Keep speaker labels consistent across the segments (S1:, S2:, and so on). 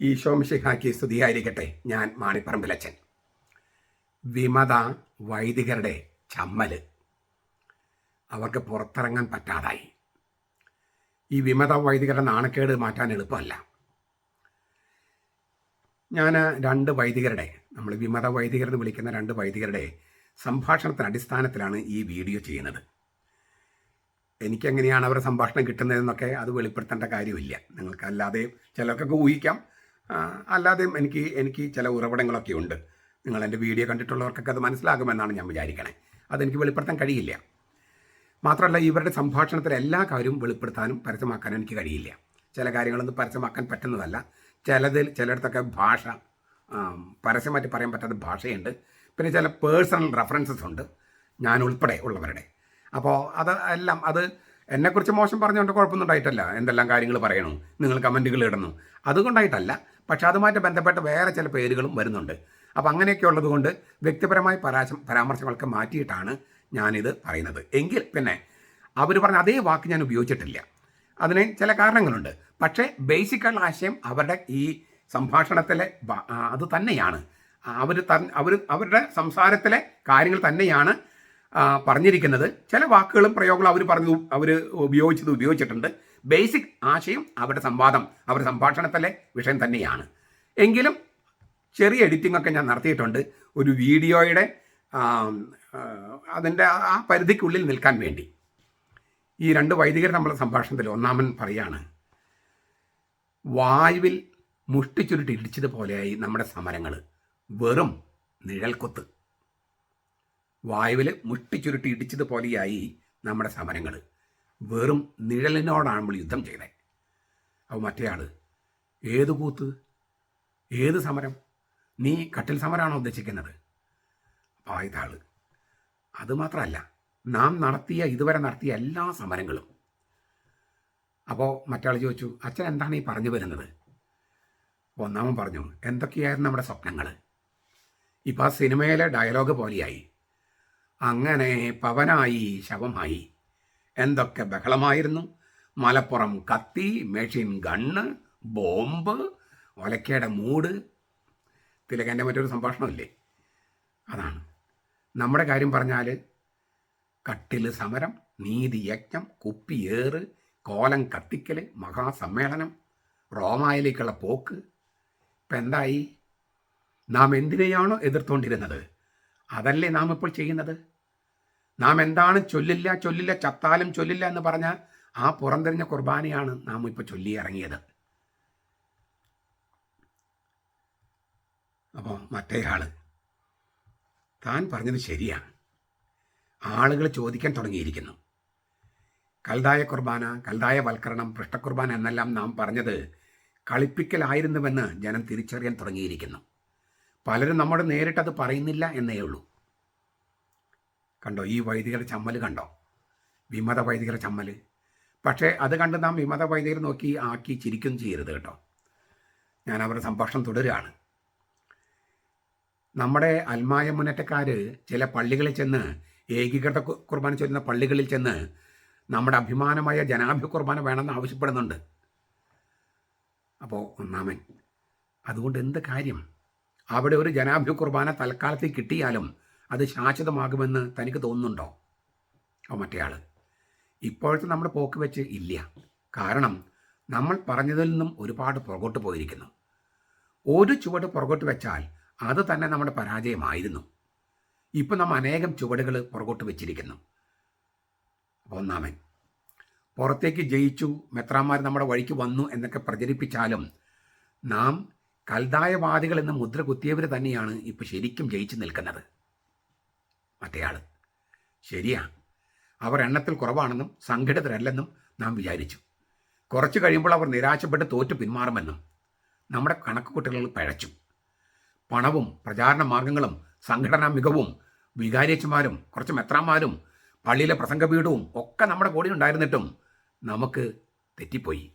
S1: ഈശോമിഷിഹാക്കി സ്തുതിയായിരിക്കട്ടെ. ഞാൻ മാണിപ്പറമ്പിലച്ചൻ. വിമത വൈദികരുടെ ചമ്മൽ. അവർക്ക് പുറത്തിറങ്ങാൻ പറ്റാതായി. ഈ വിമത വൈദികരുടെ നാണക്കേട് മാറ്റാൻ എളുപ്പമല്ല. ഞാൻ രണ്ട് വൈദികരുടെ നമ്മൾ വിമത വൈദികർ എന്ന് വിളിക്കുന്ന രണ്ട് വൈദികരുടെ സംഭാഷണത്തിന് അടിസ്ഥാനത്തിലാണ് ഈ വീഡിയോ ചെയ്യുന്നത്. എനിക്കെങ്ങനെയാണ് അവരുടെ സംഭാഷണം കിട്ടുന്നതെന്നൊക്കെ അത് വെളിപ്പെടുത്തേണ്ട കാര്യമില്ല. നിങ്ങൾക്കല്ലാതെ ചിലർക്കൊക്കെ ഊഹിക്കാം. അല്ലാതെയും എനിക്ക് എനിക്ക് ചില ഉറവിടങ്ങളൊക്കെ ഉണ്ട്. നിങ്ങൾ എന്റെ വീഡിയോ കണ്ടിട്ടുള്ളവർക്കൊക്കെ അത് മനസ്സിലാകുമെന്നാണ് ഞാൻ വിചാരിക്കണേ. അതെനിക്ക് വെളിപ്പെടുത്താൻ കഴിയില്ല. മാത്രമല്ല ഇവരുടെ സംഭാഷണത്തിൽ എല്ലാ കാര്യവും വെളിപ്പെടുത്താനും പരസ്യമാക്കാനും എനിക്ക് കഴിയില്ല. ചില കാര്യങ്ങളൊന്നും പരസ്യമാക്കാൻ പറ്റുന്നതല്ല. ചിലതിൽ ചിലയിടത്തൊക്കെ ഭാഷ പരസ്യമായിട്ട് പറയാൻ പറ്റാത്ത ഭാഷയുണ്ട്. പിന്നെ ചില പേഴ്സണൽ റെഫറൻസസ് ഉണ്ട്. ഞാൻ ഉൾപ്പെടെ ഉള്ളവരുടെ. അപ്പോൾ അത് എല്ലാം അത് എന്നെക്കുറിച്ച് മോശം പറഞ്ഞുകൊണ്ട് കുഴപ്പമൊന്നും ഉണ്ടായിട്ടല്ല. എന്തെല്ലാം കാര്യങ്ങൾ പറയണു. നിങ്ങൾ കമന്റുകൾ ഇടണം. അതുകൊണ്ടായിട്ടല്ല. പക്ഷേ അതുമായിട്ട് ബന്ധപ്പെട്ട വേറെ ചില പേരുകളും വരുന്നുണ്ട്. അപ്പോൾ അങ്ങനെയൊക്കെ ഉള്ളത് കൊണ്ട് വ്യക്തിപരമായ പരാശം പരാമർശങ്ങളൊക്കെ മാറ്റിയിട്ടാണ് ഞാനിത് പറയുന്നത്. എങ്കിൽ പിന്നെ അവർ പറഞ്ഞ അതേ വാക്ക് ഞാൻ ഉപയോഗിച്ചിട്ടില്ല. അതിന് ചില കാരണങ്ങളുണ്ട്. പക്ഷേ ബേസിക്കുള്ള ആശയം അവരുടെ ഈ സംഭാഷണത്തിലെ അത് തന്നെയാണ്. അവർ അവർ അവരുടെ സംസാരത്തിലെ കാര്യങ്ങൾ തന്നെയാണ് പറഞ്ഞിരിക്കുന്നത്. ചില വാക്കുകളും പ്രയോഗങ്ങളും അവർ പറഞ്ഞു അവർ ഉപയോഗിച്ചത് ഉപയോഗിച്ചിട്ടുണ്ട്. ബേസിക് ആശയം അവരുടെ സംവാദം അവരുടെ സംഭാഷണത്തിലെ വിഷയം തന്നെയാണ്. എങ്കിലും ചെറിയ എഡിറ്റിംഗ് ഒക്കെ ഞാൻ നടത്തിയിട്ടുണ്ട്. ഒരു വീഡിയോയുടെ അതിന്റെ ആ പരിധിക്കുള്ളിൽ നിൽക്കാൻ വേണ്ടി. ഈ രണ്ട് വൈദികർ നമ്മളെ സംഭാഷണത്തിൽ ഒന്നാമൻ പറയാണ് വായുവിൽ മുഷ്ടി ചുരുട്ടി ഇടിച്ചതുപോലെയായി നമ്മുടെ സമരങ്ങൾ വെറും നിഴൽക്കൊത്ത്. വായുവിൽ മുട്ടി ചുരുട്ടി ഇടിച്ചതുപോലെയായി നമ്മുടെ സമരങ്ങൾ വെറും നിഴലിനോടാണ് നമ്മൾ യുദ്ധം ചെയ്തത് അപ്പോൾ മറ്റേയാൾ ഏത് കൂത്ത്? ഏത് സമരം? നീ കട്ടിൽ സമരമാണോ ഉദ്ദേശിക്കുന്നത്? അപ്പോൾ ആദ്യത്തെ ആൾ അത് മാത്രമല്ല നാം നടത്തിയ ഇതുവരെ നടത്തിയ എല്ലാ സമരങ്ങളും. അപ്പോൾ മറ്റാൾ ചോദിച്ചു അച്ഛൻ എന്താണ് ഈ പറഞ്ഞു വരുന്നത്? ഒന്നാമൻ പറഞ്ഞു എന്തൊക്കെയായിരുന്നു നമ്മുടെ സ്വപ്നങ്ങൾ ഇപ്പം ആ സിനിമയിലെ ഡയലോഗ് പോലെയായി. അങ്ങനെ പവനായി ശവമായി. എന്തൊക്കെ ബഹളമായിരുന്നു? മലപ്പുറം കത്തി മെഷീൻ ഗണ്ണ് ബോംബ് ഒലക്കയുടെ മൂട്. തിലകന്റെ മറ്റൊരു സംഭാഷണമല്ലേ? അതാണ്. നമ്മുടെ കാര്യം പറഞ്ഞാൽ കട്ടിൽ സമരം നീതിയജ്ഞം കുപ്പിയേറ് കോലം കത്തിക്കൽ മഹാസമ്മേളനം റോമായിലേക്കുള്ള പോക്ക്. ഇപ്പം എന്തായി നാം എന്തിനെയാണോ എതിർത്തുകൊണ്ടിരുന്നത് അതല്ലേ നാം ഇപ്പോൾ ചെയ്യുന്നത്? നാം എന്താണ് ചൊല്ലില്ല ചൊല്ലില്ല ചത്താലും ചൊല്ലില്ല എന്ന് പറഞ്ഞ ആ പുറംതിരിഞ്ഞ കുർബാനയാണ് നാം ഇപ്പോൾ ചൊല്ലി ഇറങ്ങിയത്. അപ്പോൾ മറ്റേയാൾ താൻ പറഞ്ഞത് ശരിയാണ് ആളുകൾ ചോദിക്കാൻ തുടങ്ങിയിരിക്കുന്നു. കൽതായ കുർബാന കൽതായ വൽക്കരണം പൃഷ്ഠകുർബാന എന്നെല്ലാം നാം പറഞ്ഞത് കളിപ്പിക്കലായിരുന്നുവെന്ന് ജനം തിരിച്ചറിയാൻ തുടങ്ങിയിരിക്കുന്നു. പലരും നമ്മോട് നേരിട്ടത് പറയുന്നില്ല എന്നേ ഉള്ളൂ. കണ്ടോ ഈ വൈദികരുടെ ചമ്മൽ കണ്ടോ? വിമത വൈദികരുടെ ചമ്മൽ പക്ഷേ അത് കണ്ട് നാം വിമത വൈദികർ നോക്കി ആക്കി ചിരിക്കും ചെയ്യരുത് കേട്ടോ. ഞാൻ അവരുടെ സംഭാഷണം തുടരുകയാണ്. നമ്മുടെ അൽമായ മുന്നേറ്റക്കാർ ചില പള്ളികളിൽ ചെന്ന് ഏകീകൃത കുർബാന ചൊല്ലുന്ന പള്ളികളിൽ ചെന്ന് നമ്മുടെ അഭിമാനമായ ജനാഭ്യ കുർബാന വേണമെന്ന് ആവശ്യപ്പെടുന്നുണ്ട്. അപ്പോൾ ഒന്നാമൻ അതുകൊണ്ട് എന്ത് കാര്യം? അവിടെ ഒരു ജനാഭ്യ കുർബാന തൽക്കാലത്തിൽ കിട്ടിയാലും അത് ശാശ്വതമാകുമെന്ന് തനിക്ക് തോന്നുന്നുണ്ടോ? അപ്പോൾ മറ്റേയാൾ ഇപ്പോഴത്തെ നമ്മുടെ പോക്ക് വെച്ച് ഇല്ല. കാരണം നമ്മൾ പറഞ്ഞതിൽ നിന്നും ഒരുപാട് പുറകോട്ട് പോയിരിക്കുന്നു. ഒരു ചുവട് പുറകോട്ട് വെച്ചാൽ അത് തന്നെ നമ്മുടെ പരാജയമായിരുന്നു. ഇപ്പം നാം അനേകം ചുവടുകൾ പുറകോട്ട് വെച്ചിരിക്കുന്നു. ഒന്നാമൻ പുറത്തേക്ക് ജയിച്ചു മെത്രാന്മാർ നമ്മുടെ വഴിക്ക് വന്നു എന്നൊക്കെ പ്രചരിപ്പിച്ചാലും നാം കൽതായവാദികൾ എന്ന മുദ്ര കുത്തിയവർ തന്നെയാണ് ഇപ്പോൾ ശരിക്കും ജയിച്ചു നിൽക്കുന്നത്. മറ്റേയാൾ ശരിയാ. അവർ എണ്ണത്തിൽ കുറവാണെന്നും സംഘടിതരല്ലെന്നും നാം വിചാരിച്ചു. കുറച്ചു കഴിയുമ്പോൾ അവർ നിരാശപ്പെട്ട് തോറ്റു പിന്മാറുമെന്നും നമ്മുടെ കണക്കുകൂട്ടലുകൾ പഴച്ചു. പണവും പ്രചാരണ മാർഗങ്ങളും സംഘടനാ മികവും വികാരിയച്ചുമാരും കുറച്ച് മെത്രാന്മാരും പള്ളിയിലെ പ്രസംഗപീഠവും ഒക്കെ നമ്മുടെ കൂടെ ഉണ്ടായിരുന്നിട്ടും നമുക്ക് തെറ്റിപ്പോയി.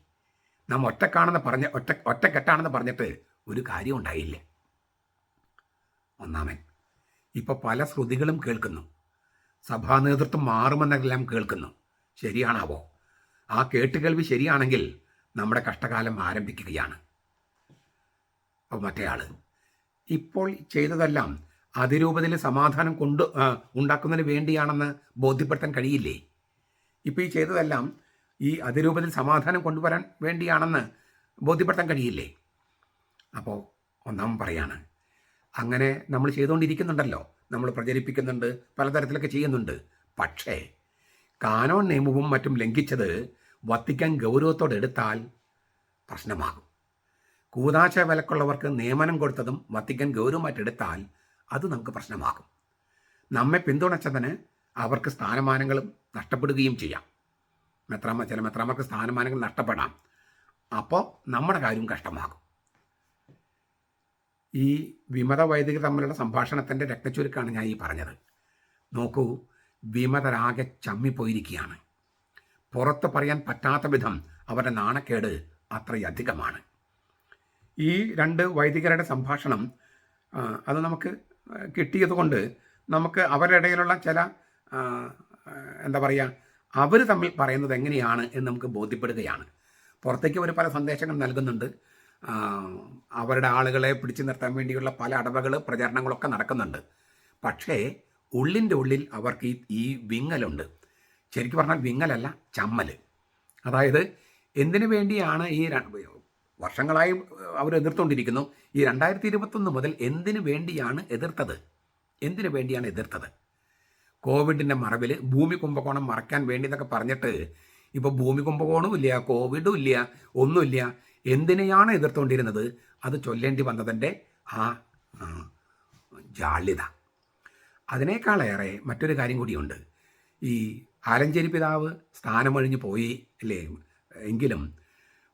S1: നാം ഒറ്റക്കാണെന്ന് പറഞ്ഞ ഒറ്റ ഒറ്റക്കെട്ടാണെന്ന് പറഞ്ഞിട്ട് ഒരു കാര്യം ഉണ്ടായില്ലേ? ഒന്നാമൻ ഇപ്പോൾ പല ശ്രുതികളും കേൾക്കുന്നു. സഭാ നേതൃത്വം മാറുമെന്നെല്ലാം കേൾക്കുന്നു. ശരിയാണാവോ? ആ കേട്ടുകേൾവി ശരിയാണെങ്കിൽ നമ്മുടെ കഷ്ടകാലം ആരംഭിക്കുകയാണ്. അപ്പോൾ മറ്റേയാൾ ഇപ്പോൾ ചെയ്തതെല്ലാം അതിരൂപതയിൽ സമാധാനം കൊണ്ട് ഉണ്ടാക്കുന്നതിന് വേണ്ടിയാണെന്ന് ബോധ്യപ്പെടുത്താൻ കഴിയില്ലേ? ഇപ്പോൾ ഈ ചെയ്തതെല്ലാം ഈ അതിരൂപതയിൽ സമാധാനം കൊണ്ടുവരാൻ വേണ്ടിയാണെന്ന് ബോധ്യപ്പെടുത്താൻ കഴിയില്ലേ? അപ്പോൾ ഒന്നാം പറയാണ്. അങ്ങനെ നമ്മൾ ചെയ്തുകൊണ്ടിരിക്കുന്നുണ്ടല്ലോ. നമ്മൾ പ്രചരിപ്പിക്കുന്നുണ്ട് പലതരത്തിലൊക്കെ ചെയ്യുന്നുണ്ട്. പക്ഷേ കാനോൺ നിയമവും മറ്റും ലംഘിച്ചത് വത്തിക്കാൻ ഗൗരവത്തോടെ എടുത്താൽ പ്രശ്നമാകും. കൂതാശ വിലക്കുള്ളവർക്ക് നിയമനം കൊടുത്തതും വത്തിക്കാൻ ഗൗരവമായിട്ട് എടുത്താൽ അത് നമുക്ക് പ്രശ്നമാകും. നമ്മെ പിന്തുണച്ചതിന് അവർക്ക് സ്ഥാനമാനങ്ങളും നഷ്ടപ്പെടുകയും ചെയ്യാം. മെത്രാമ ചില മെത്രാമർക്ക് സ്ഥാനമാനങ്ങൾ നഷ്ടപ്പെടാം. അപ്പോൾ നമ്മുടെ കാര്യം കഷ്ടമാകും. ഈ വിമത വൈദികർ തമ്മിലുള്ള സംഭാഷണത്തിന്റെ രക്തച്ചുരുക്കാണ് ഞാൻ ഈ പറഞ്ഞത്. നോക്കൂ വിമതരാകെ ചമ്മിപ്പോയിരിക്കുകയാണ്. പുറത്ത് പറയാൻ പറ്റാത്ത വിധം അവരുടെ നാണക്കേട് അത്രയധികമാണ് ഈ രണ്ട് വൈദികരുടെ സംഭാഷണം അത് നമുക്ക് കിട്ടിയതുകൊണ്ട് നമുക്ക് അവരുടെ ഇടയിലുള്ള ചില എന്താ പറയുക അവർ തമ്മിൽ പറയുന്നത് എങ്ങനെയാണ് എന്ന് നമുക്ക് ബോധ്യപ്പെടുകയാണ്. പുറത്തേക്ക് അവർ പല സന്ദേശങ്ങൾ നൽകുന്നുണ്ട്. അവരുടെ ആളുകളെ പിടിച്ചു നിർത്താൻ വേണ്ടിയുള്ള പല അടവകൾ പ്രചാരണങ്ങളൊക്കെ നടക്കുന്നുണ്ട്. പക്ഷേ ഉള്ളിന്റെ ഉള്ളിൽ അവർക്ക് ഈ ഈ വിങ്ങലുണ്ട്. ശരിക്കും പറഞ്ഞാൽ വിങ്ങലല്ല ചമ്മൽ അതായത് എന്തിനു വേണ്ടിയാണ് ഈ വർഷങ്ങളായി അവർ എതിർത്തുകൊണ്ടിരിക്കുന്നു ഈ രണ്ടായിരത്തി ഇരുപത്തൊന്ന് മുതൽ എന്തിനു വേണ്ടിയാണ് എതിർത്തത്? എന്തിനു വേണ്ടിയാണ് എതിർത്തത്? കോവിഡിന്റെ മറവിൽ ഭൂമി കുംഭകോണം മറയ്ക്കാൻ വേണ്ടി എന്നൊക്കെ പറഞ്ഞിട്ട് ഇപ്പോൾ ഭൂമി കുംഭകോണവും ഇല്ല കോവിഡും ഇല്ല ഒന്നുമില്ല. എന്തിനെയാണ് എതിർത്തുകൊണ്ടിരുന്നത്? അത് ചൊല്ലേണ്ടി വന്നതിന്റെ ആ ജാള്യത. അതിനേക്കാളേറെ മറ്റൊരു കാര്യം കൂടിയുണ്ട്. ഈ ആലഞ്ചേരി പിതാവ് സ്ഥാനമൊഴിഞ്ഞു പോയി അല്ലേ? എങ്കിലും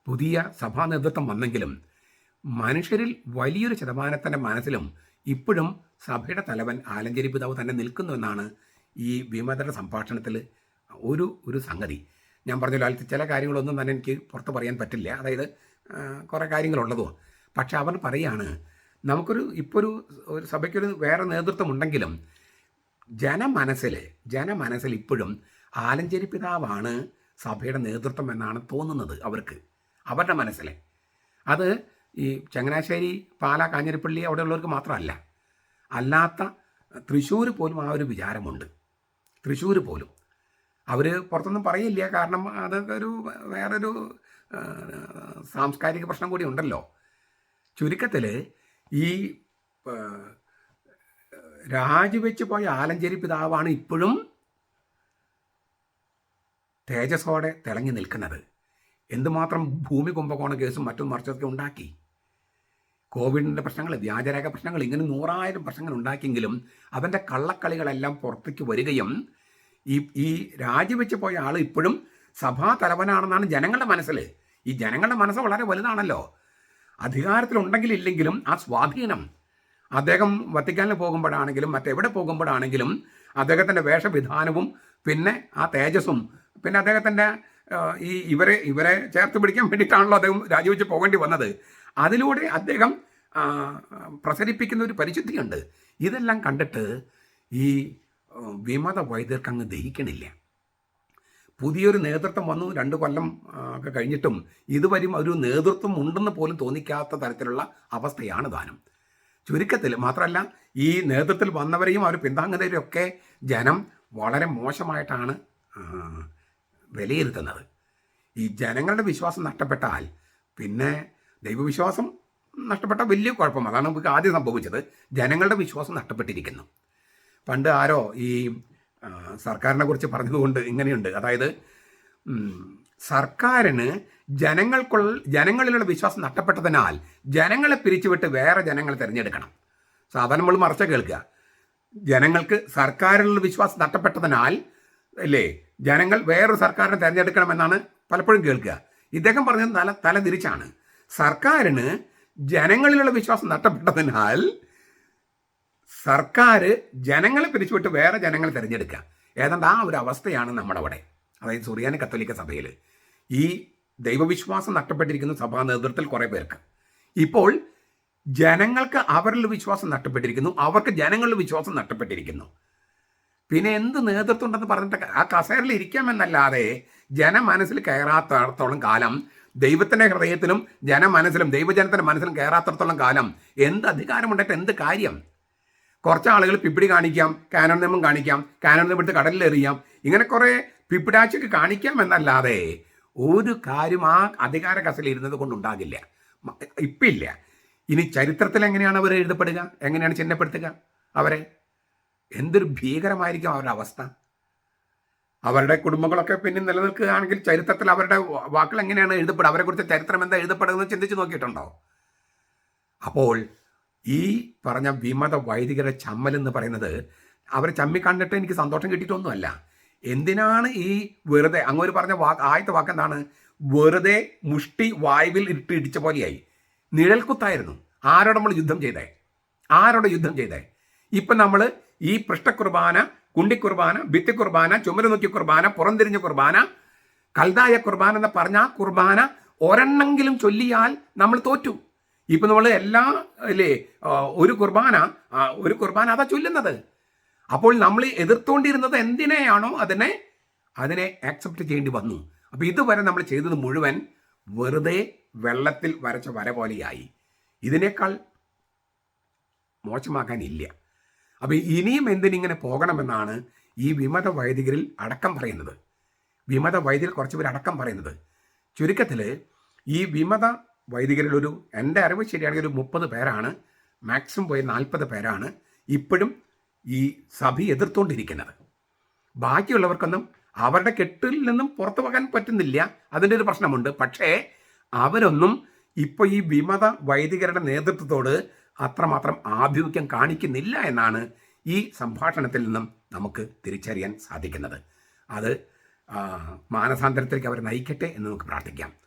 S1: പുതിയ സഭാ നേതൃത്വം വന്നെങ്കിലും മനുഷ്യരിൽ വലിയൊരു ശതമാനത്തിന്റെ മനസ്സിലും ഇപ്പോഴും സഭയുടെ തലവൻ ആലഞ്ചേരി പിതാവ് തന്നെ നിൽക്കുന്നു എന്നാണ് ഈ വിമതരുടെ സംഭാഷണത്തിൽ ഒരു ഒരു സംഗതി. ഞാൻ പറഞ്ഞല്ലോ അതിൽ ചില കാര്യങ്ങളൊന്നും തന്നെ എനിക്ക് പുറത്ത് പറയാൻ പറ്റില്ല. അതായത് കുറേ കാര്യങ്ങളുള്ളതോ പക്ഷെ അവർ പറയാണ് നമുക്കൊരു ഇപ്പോൾ ഒരു ഒരു സഭയ്ക്കൊരു വേറെ നേതൃത്വം ഉണ്ടെങ്കിലും ജനമനസ്സിൽ ജനമനസ്സിൽ ഇപ്പോഴും ആലഞ്ചേരി പിതാവാണ് സഭയുടെ നേതൃത്വം എന്നാണ് തോന്നുന്നത് അവർക്ക് അവരുടെ മനസ്സിൽ അത് ഈ ചങ്ങനാശ്ശേരി പാല കാഞ്ഞിരപ്പള്ളി അവിടെയുള്ളവർക്ക് മാത്രമല്ല അല്ലാത്ത തൃശ്ശൂർ പോലും ആ ഒരു വിചാരമുണ്ട്. തൃശ്ശൂർ പോലും. അവർ പുറത്തൊന്നും പറയില്ല കാരണം അതൊക്കെ ഒരു വേറൊരു സാംസ്കാരിക പ്രശ്നം കൂടി ഉണ്ടല്ലോ. ചുരുക്കത്തിൽ ഈ രാജിവെച്ച് പോയ ആലഞ്ചേരി പിതാവാണ് ഇപ്പോഴും തേജസ്സോടെ തിളങ്ങി നിൽക്കുന്നത്. എന്തുമാത്രം ഭൂമി കുംഭകോണ കേസും മറ്റും മറിച്ചൊക്കെ ഉണ്ടാക്കി. കോവിഡിന്റെ പ്രശ്നങ്ങൾ വ്യാജരേഖ പ്രശ്നങ്ങൾ ഇങ്ങനെ നൂറായിരം പ്രശ്നങ്ങൾ ഉണ്ടാക്കിയെങ്കിലും അവന്റെ കള്ളക്കളികളെല്ലാം പുറത്തേക്ക് വരികയും ഈ ഈ രാജിവെച്ച് പോയ ആൾ ഇപ്പോഴും സഭാ തലവനാണെന്നാണ് ജനങ്ങളുടെ മനസ്സിൽ ഈ ജനങ്ങളുടെ മനസ്സ് വളരെ വലുതാണല്ലോ. അധികാരത്തിലുണ്ടെങ്കിലും ഇല്ലെങ്കിലും ആ സ്വാധീനം അദ്ദേഹം വത്തിക്കാനിൽ പോകുമ്പോഴാണെങ്കിലും മറ്റെവിടെ പോകുമ്പോഴാണെങ്കിലും അദ്ദേഹത്തിന്റെ വേഷവിധാനവും പിന്നെ ആ തേജസ്സും പിന്നെ അദ്ദേഹത്തിന്റെ ഈ ഇവരെ ഇവരെ ചേർത്ത് പിടിക്കാൻ വേണ്ടിയിട്ടാണല്ലോ അദ്ദേഹം രാജിവെച്ച് പോകേണ്ടി വന്നത്. അതിലൂടെ അദ്ദേഹം പ്രസരിപ്പിക്കുന്ന ഒരു പരിശുദ്ധിയുണ്ട്. ഇതെല്ലാം കണ്ടിട്ട് ഈ വിമത വൈദ്യർക്ക് അങ്ങ് ദഹിക്കണില്ല. പുതിയൊരു നേതൃത്വം വന്നു രണ്ട് കൊല്ലം ഒക്കെ കഴിഞ്ഞിട്ടും ഇതുവരെയും ഒരു നേതൃത്വം ഉണ്ടെന്ന് പോലും തോന്നിക്കാത്ത തരത്തിലുള്ള അവസ്ഥയാണ് ദാനം ചുരുക്കത്തിൽ മാത്രമല്ല ഈ നേതൃത്വത്തിൽ വന്നവരെയും അവർ പിന്താങ്ങുന്നവരെയും ഒക്കെ ജനം വളരെ മോശമായിട്ടാണ് വിലയിരുത്തുന്നത്. ഈ ജനങ്ങളുടെ വിശ്വാസം നഷ്ടപ്പെട്ടാൽ പിന്നെ ദൈവവിശ്വാസം നഷ്ടപ്പെട്ട വലിയ കുഴപ്പം. അതാണ് നമുക്ക് ആദ്യം സംഭവിച്ചത്. ജനങ്ങളുടെ വിശ്വാസം നഷ്ടപ്പെട്ടിരിക്കുന്നു. പണ്ട് ആരോ ഈ സർക്കാരിനെ കുറിച്ച് പറഞ്ഞതുകൊണ്ട് ഇങ്ങനെയുണ്ട്. അതായത് സർക്കാരിന് ജനങ്ങൾക്കുള്ള ജനങ്ങളിലുള്ള വിശ്വാസം നഷ്ടപ്പെട്ടതിനാൽ ജനങ്ങളെ പിരിച്ചുവിട്ട് വേറെ ജനങ്ങളെ തിരഞ്ഞെടുക്കണം. സാധാരണ നമ്മൾ മറച്ച കേൾക്കുക. ജനങ്ങൾക്ക് സർക്കാരിലുള്ള വിശ്വാസം നഷ്ടപ്പെട്ടതിനാൽ അല്ലേ ജനങ്ങൾ വേറൊരു സർക്കാരിനെ തിരഞ്ഞെടുക്കണമെന്നാണ് പലപ്പോഴും കേൾക്കുക. ഇദ്ദേഹം പറഞ്ഞത് തല തല തിരിച്ചാണ് സർക്കാരിന് ജനങ്ങളിലുള്ള വിശ്വാസം നഷ്ടപ്പെട്ടതിനാൽ സർക്കാർ ജനങ്ങളെ പിരിച്ചുവിട്ട് വേറെ ജനങ്ങളെ തിരഞ്ഞെടുക്കുക. ഏതാണ്ട് ആ ഒരു അവസ്ഥയാണ് നമ്മുടെ അവിടെ. അതായത് സുറിയാനി കത്തോലിക്ക സഭയിൽ ഈ ദൈവവിശ്വാസം നഷ്ടപ്പെട്ടിരിക്കുന്ന സഭാ നേതൃത്വത്തിൽ കുറേ പേർക്ക്. ഇപ്പോൾ ജനങ്ങൾക്ക് അവരിൽ വിശ്വാസം നഷ്ടപ്പെട്ടിരിക്കുന്നു അവർക്ക് ജനങ്ങളിൽ വിശ്വാസം നഷ്ടപ്പെട്ടിരിക്കുന്നു. പിന്നെ എന്ത് നേതൃത്വം ഉണ്ടെന്ന് പറഞ്ഞിട്ട് ആ കസേരയിൽ ഇരിക്കാമെന്നല്ലാതെ ജനമനസ്സിൽ കയറാത്തടത്തോളം കാലം ദൈവത്തിന്റെ ഹൃദയത്തിലും ജനമനസ്സിലും ദൈവജനത്തിന്റെ മനസ്സിലും കയറാത്തടത്തോളം കാലം എന്ത് അധികാരമുണ്ടായിട്ട് എന്ത് കാര്യം? കുറച്ച് ആളുകൾ പിപ്പിടി കാണിക്കാം കാനോൺ നിയമം കാണിക്കാം കാനോൺ നിയമം എടുത്ത് കടലിൽ എറിയാം ഇങ്ങനെ കുറേ പിപ്പിടാച്ചൊക്കെ കാണിക്കാം എന്നല്ലാതെ ഒരു കാര്യം ആ അധികാര കസലിൽ ഇരുന്നത് കൊണ്ടുണ്ടാകില്ല ഇപ്പില്ല. ഇനി ചരിത്രത്തിൽ എങ്ങനെയാണ് അവർ എഴുതപ്പെടുക? എങ്ങനെയാണ് ചിഹ്നപ്പെടുത്തുക അവരെ? എന്തൊരു ഭീകരമായിരിക്കും അവരുടെ അവസ്ഥ. അവരുടെ കുടുംബങ്ങളൊക്കെ പിന്നെ നിലനിൽക്കുകയാണെങ്കിൽ ചരിത്രത്തിൽ അവരുടെ വാക്കുകൾ എങ്ങനെയാണ് എഴുതപ്പെടുക? അവരെക്കുറിച്ച് ചരിത്രം എന്താ എഴുതപ്പെടുന്നത് ചിന്തിച്ച് നോക്കിയിട്ടുണ്ടോ? അപ്പോൾ ഈ പറഞ്ഞ വിമത വൈദികരുടെ ചമ്മൽ എന്ന് പറയുന്നത് അവരെ ചമ്മി കണ്ടിട്ട് എനിക്ക് സന്തോഷം കിട്ടിയിട്ടൊന്നുമല്ല. എന്തിനാണ് ഈ വെറുതെ അങ്ങോട്ട് പറഞ്ഞ വാക്ക് ആദ്യത്തെ വാക്ക് എന്താണ്? വെറുതെ മുഷ്ടി വായുവിൽ ഇട്ട് ഇടിച്ച പോലെയായി. നിഴൽക്കുത്തായിരുന്നു. ആരോട് നമ്മൾ യുദ്ധം ചെയ്തേ? ആരോട് യുദ്ധം ചെയ്തേ? ഇപ്പം നമ്മൾ ഈ പൃഷ്ഠക്കുർബാന കുണ്ടിക്കുർബാന ഭിത്തിക്കുർബാന ചുമരുനൊക്കി കുർബാന പുറംതിരിഞ്ഞ കുർബാന കൽതായ കുർബാന എന്ന് പറഞ്ഞ കുർബാന ഒരെണ്ണെങ്കിലും ചൊല്ലിയാൽ നമ്മൾ തോറ്റു. ഇപ്പൊ നമ്മൾ എല്ലാ അല്ലേ ഒരു കുർബാന ഒരു കുർബാന അതാ ചൊല്ലുന്നത്. അപ്പോൾ നമ്മൾ എതിർത്തുകൊണ്ടിരുന്നത് എന്തിനെയാണോ അതിനെ അതിനെ ആക്സെപ്റ്റ് ചെയ്യേണ്ടി വന്നു. അപ്പോൾ ഇതുവരെ നമ്മൾ ചെയ്തത് മുഴുവൻ വെറുതെ വെള്ളത്തിൽ വരച്ച വര പോലെയായി. ഇതിനേക്കാൾ മോശമാക്കാനില്ല അപ്പൊ ഇനിയും എന്തിനിങ്ങനെ പോകണമെന്നാണ് ഈ വിമത വൈദികരിൽ അടക്കം പറയുന്നത്. വിമത വൈദികർ കുറച്ച് അടക്കം പറയുന്നത്. ചുരുക്കത്തിൽ ഈ വിമത വൈദികരിൽ ഒരു എന്റെ അറിവ് ശരിയാണെങ്കിൽ ഒരു മുപ്പത് പേരാണ്. മാക്സിമം പോയി നാൽപ്പത് പേരാണ്. ഇപ്പോഴും ഈ സഭ എതിർത്തുകൊണ്ടിരിക്കുന്നത് ബാക്കിയുള്ളവർക്കൊന്നും അവരുടെ കെട്ടിൽ നിന്നും പുറത്തു പോകാൻ പറ്റുന്നില്ല. അതിന്റെ ഒരു പ്രശ്നമുണ്ട്. പക്ഷേ അവരൊന്നും ഇപ്പോൾ ഈ വിമത വൈദികരുടെ നേതൃത്വത്തോട് അത്രമാത്രം ആഭിമുഖ്യം കാണിക്കുന്നില്ല എന്നാണ് ഈ സംഭാഷണത്തിൽ നിന്നും നമുക്ക് തിരിച്ചറിയാൻ സാധിക്കുന്നത്. അത് മാനസാന്തരത്തിലേക്ക് അവർ നയിക്കട്ടെ എന്ന് നമുക്ക് പ്രാർത്ഥിക്കാം.